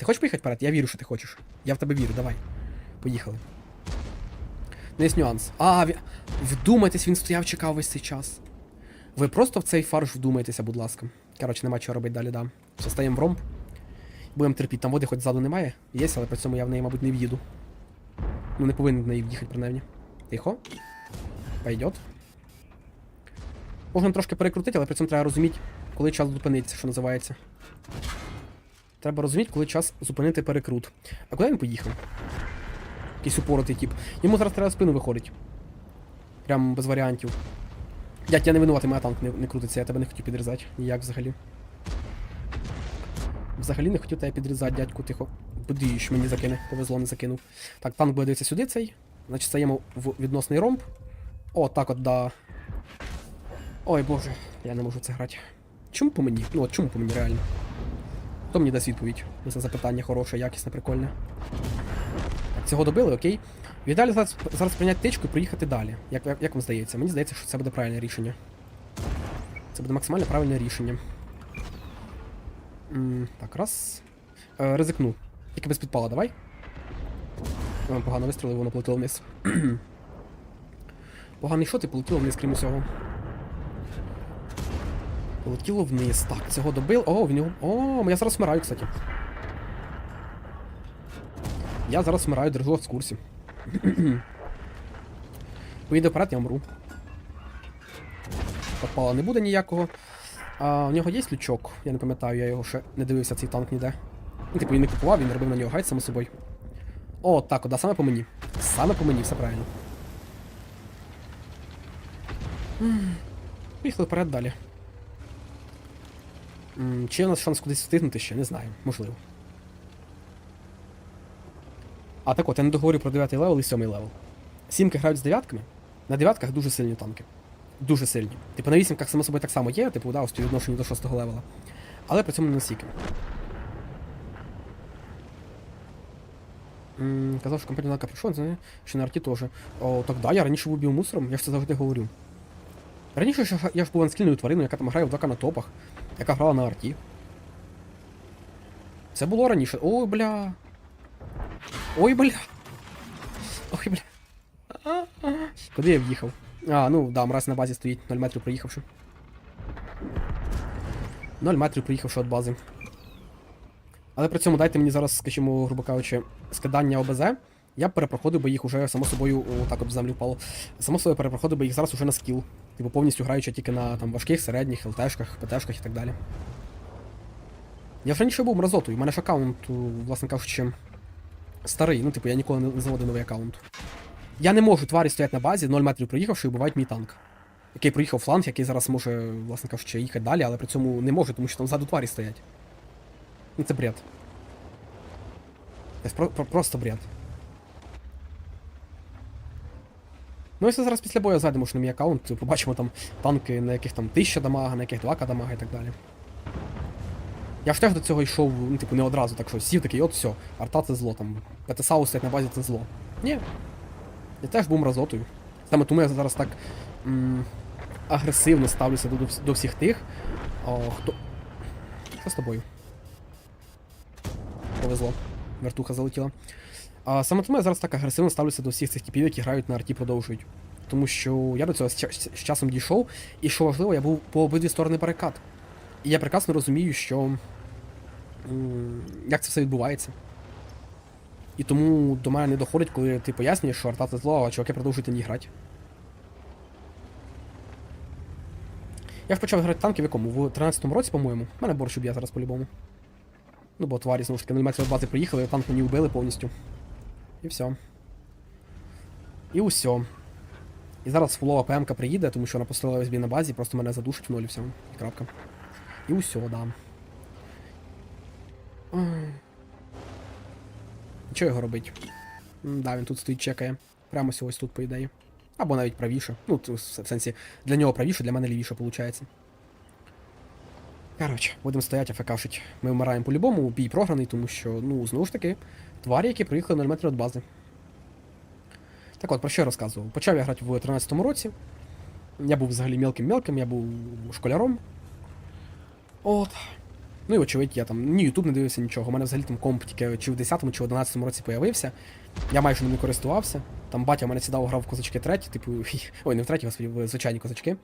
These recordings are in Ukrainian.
Ти хочеш поїхати вперед? Я вірю, що ти хочеш. Я в тебе вірю, давай. Поїхали. Ну, є нюанс. А, ві... вдумайтесь, він стояв, чекав весь цей час. Ви просто в цей фарш вдумайтеся, будь ласка. Коротше, нема чого робити далі, да. Все, в ромб. Будемо терпіти. Там води хоч ззаду немає. Є, але при цьому я в неї, мабуть, не в'їду. Ну, не повинен в неї в'їхати, принаймні. Тихо. Пойдет. Можна трошки перекрутити, але при цьому треба розуміти, коли час зупиниться, що називається. Треба розуміти, коли час зупинити перекрут. А куди він поїхав? Якийсь упоротий тип. Йому зараз треба спину виходить. Прям без варіантів. Дядь, я не винуватий, моя танк не, не крутиться, я тебе не хотів підрізати. Ніяк взагалі. Взагалі не хотів тебе підрізати, дядьку, тихо. Подіюш, мені закине, повезло, не закинув. Так, танк буде дивитися сюди цей. Значить, стаємо в відносний ромб. О, так от, да. Ой боже, я не можу це грати. Чому по мені? Ну от чому по мені реально? Хто мені дасть відповідь? на Це запитання хороше, якісне, прикольне. Так, цього добили, окей. Віддалі зараз, зараз прийняти тичку і проїхати далі. Як, як, як вам здається? Мені здається, що це буде правильне рішення. Це буде максимально правильне рішення. М, так, раз. Е, ризикну. Тільки без підпала, давай. Погано вистрілив, воно полетіло вниз. Поганий шот і полетіло вниз, крім усього. Полетіло вниз. Так, цього добив. О, в нього. О, я зараз вмираю, кстати. Я зараз вмираю, держу вас в курсі. Поїде вперед, я вмру. Подпала не буде ніякого. А, у нього є лючок, я не пам'ятаю, я його ще не дивився цей танк ніде. Ну, типу, він не купував, він робив на нього гайд само собою. О, так, да, саме по мені. Саме по мені, все правильно. Поїхали вперед далі. Чи є у нас шанс кудись встигнути ще? Не знаю, можливо. А так от, я не договорю про 9 левел і 7 левел. Сімки грають з дев'ятками. На дев'ятках дуже сильні танки. Дуже сильні. Типу на вісімках само собою так само є, типу, да, ось відношенні до 6 левела. Але при цьому не настільки. Казав, що компанія Нака прийшов, що на арті теж. О, так да, я раніше був біомусором, я ж це завжди говорю. Раніше я ж був анскільною твариною, яка там грає в 2К на топах, яка грала на арті. Це було раніше. Ой, бля. Ой, бля. Ой, бля. Куди я в'їхав? А, ну да, мразь на базі стоїть, 0 метрів проїхавши. 0 метрів проїхавши від бази. Але при цьому дайте мені зараз, скажімо, грубо кажучи, скидання ОБЗ. Я перепроходив би їх уже само собою, о, так об землю впало. Само собою перепроходив би їх зараз уже на скіл. Типу повністю граючи тільки на там важких, середніх, ЛТшках, ПТшках і так далі. Я ж раніше був мразотою, у мене ж аккаунт, власне кажучи, старий. Ну, типу, я ніколи не заводив новий аккаунт. Я не можу тварі стоять на базі, 0 метрів проїхавши, і вбивають мій танк. Який проїхав фланг, який зараз може, власне кажучи, їхати далі, але при цьому не може, тому що там ззаду тварі стоять. Ну це бред. Це про, про, просто бред. Ну, якщо зараз після бою зайдемо ж на мій аккаунт, побачимо там танки, на яких там 1000 дамага, на яких 2к дамага і так далі. Я ж теж до цього йшов, ну, типу, не одразу, так що сів такий, от все, арта це зло, там, ПТСАУ стоять на базі це зло. Ні. Я теж був мразотою. Саме тому я зараз так агресивно ставлюся до, до, до всіх тих. О, хто. Що з тобою? Повезло. Вертуха залетіла. А саме тому я зараз так агресивно ставлюся до всіх цих типів, які грають на арті продовжують. Тому що я до цього з, ча- з часом дійшов, і що важливо, я був по обидві сторони барикад. І я прекрасно розумію, що. як це все відбувається. І тому до мене не доходить, коли ти пояснюєш, що арта це зло, а чуваки продовжують на грати. Я ж почав грати танки в якому? В 13-му році, по-моєму. У мене борщ уб'є зараз по-любому. Ну, бо тварі, знову ж таки, 0 метрів бази приїхали, танк мені вбили повністю. І все. І усьо. І зараз фулова ПМК приїде, тому що вона пострілила собі на базі, просто мене задушить в ноль і все. І крапка. І усьо, да. Що його робить? Да, він тут стоїть, чекає. Прямо ось тут, по ідеї. Або навіть правіше. Ну, в сенсі, для нього правіше, для мене лівіше, виходить. Коротше, будемо стояти, АФКшить. Ми вмираємо по-любому, бій програний, тому що, ну, знову ж таки, тварі, які приїхали 0 метрів від бази. Так от, про що я розказував? Почав я грати в 13-му році. Я був взагалі мелким-мелким, я був школяром. От. Ну і очевидь, я там ні Ютуб не дивився нічого. У мене взагалі там комп тільки чи в 10-му, чи в 11-му році появився. Я майже ним не користувався. Там батя в мене сідав, грав в козачки треті, типу. Ой, не в треті, господи, в звичайні козачки.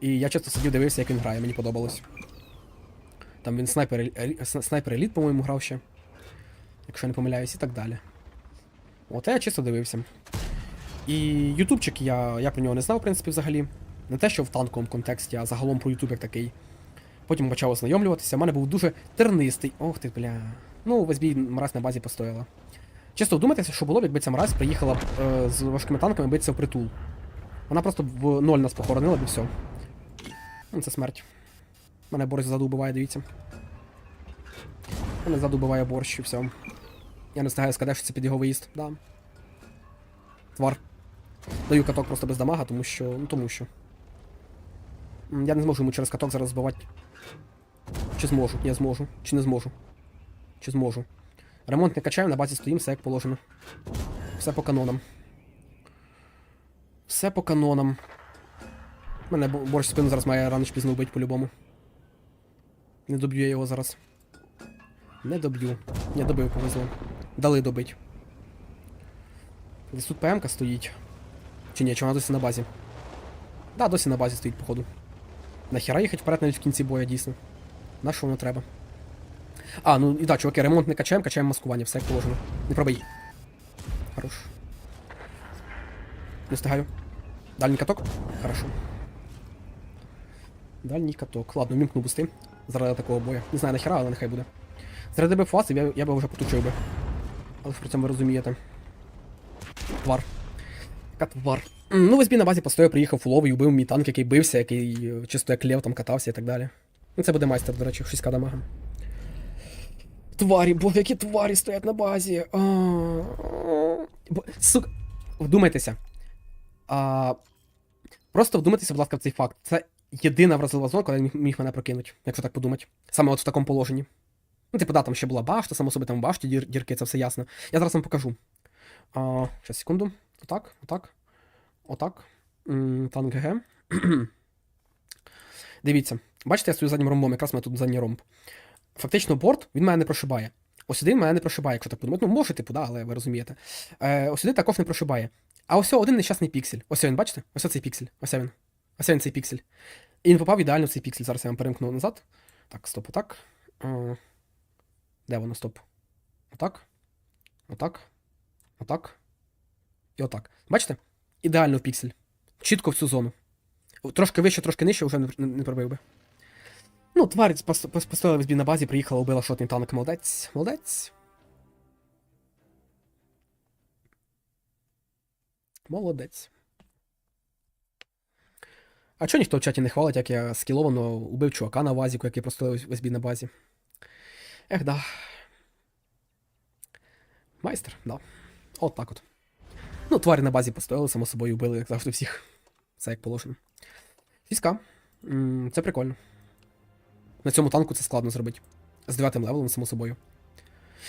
І я часто сидів, дивився, як він грає, мені подобалось. Там він снайпер снайпер еліт, по-моєму, грав ще. Якщо я не помиляюсь, і так далі. От я чисто дивився. І ютубчик я, я про нього не знав, в принципі, взагалі. Не те, що в танковому контексті, а загалом про ютуб як такий. Потім почав ознайомлюватися. У мене був дуже тернистий. Ох ти, бля. Ну, весь бій мразь на базі постояла. Чисто вдумайтеся, що було б, якби ця мразь приїхала б е, з важкими танками битися в притул. Вона просто в ноль нас похоронила б і все. Ну, це смерть. Мене борщ ззаду вбиває, дивіться. Мене ззаду вбиває борщ і все. Я не встигаю сказати, що це під його виїзд. Да. Твар. Даю каток просто без дамага, тому що. Ну тому що. Я не зможу йому через каток зараз збивати. Чи зможу? Я зможу. Чи не зможу? Чи зможу? Ремонт не качаємо, на базі стоїмо, все як положено. Все по канонам. Все по канонам. Мене борщ спину зараз має рано чи пізно вбити по-любому. Не доб'ю я його зараз. Не доб'ю. Не добив, повезло. Дали добить. Десь тут ПМ-ка стоїть. Чи ні, чи вона досі на базі? Да, досі на базі стоїть, походу. Нахіра їхати вперед навіть в кінці боя, дійсно. На що воно треба? А, ну і так, чуваки, ремонт не качаємо, качаємо маскування, все як положено. Не пробий. Хорош. Не встигаю. Дальній каток? Хорошо. Дальній каток. Ладно, вімкну бусти. Заради такого боя. Не знаю нахера, але нехай буде. Заради би фасів я, я би вже потучив би. Але ж при цьому ви розумієте. Твар. Яка твар. Ну, весь бій на базі постояв, приїхав фуловий, убив мій танк, який бився, який е, чисто як лев там катався і так далі. Ну, це буде майстер, до речі, 6к дамага. Тварі, бо які тварі стоять на базі. Сука. Вдумайтеся. А, просто вдумайтеся, будь ласка, в цей факт. Це єдина вразлива зона, коли міг, мене прокинути, якщо так подумати. Саме от в такому положенні. Ну, типу, да, там ще була башта, само собі там башті дір, дірки, це все ясно. Я зараз вам покажу. А, щас, секунду. Отак, отак. Отак. Танк ГГ. Дивіться, бачите, я стою заднім ромбом, якраз у мене тут задній ромб. Фактично, борт він мене не прошибає. Ось сюди мене не прошибає, якщо так подумати. Ну, може, типу, да, але ви розумієте. Е, ось сюди також не прошибає. А ось один нещасний піксель. Ось він, бачите? Ось цей піксель. Ось він. Ось він цей піксель. І він попав ідеально в цей піксель. Зараз я вам перемкну назад. Так, стоп, отак. Де воно, стоп? Отак. Отак. Отак. І отак. Бачите? Ідеально в піксель. Чітко в цю зону. Трошки вище, трошки нижче, вже не, пробив би. Ну, тварь пос- пос- постояла на базі, приїхала, убила шотний танк. Молодець. Молодець. Молодець. А чого ніхто в чаті не хвалить, як я скіловано убив чувака на вазіку, який простояв весь бій на базі? Ех, да. Майстер, да. От так от. Ну, тварі на базі постояли, само собою вбили, як завжди, всіх. Все як положено. Фіська. М, Це прикольно. На цьому танку це складно зробити. З 9 левелом, само собою.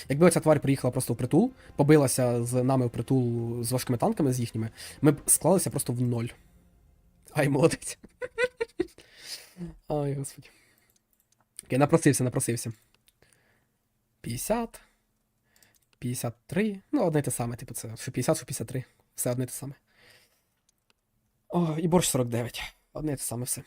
Якби ця тварь приїхала просто в притул, побилася з нами в притул з важкими танками з їхніми, ми б склалися просто в ноль. Ай, молодець. Ай, господи. Окей, напросився, напросився. 50. 53. Ну, одне й те саме, типу, це що 50, що 53. Все одне те саме. О, і борщ 49. Одне те саме все.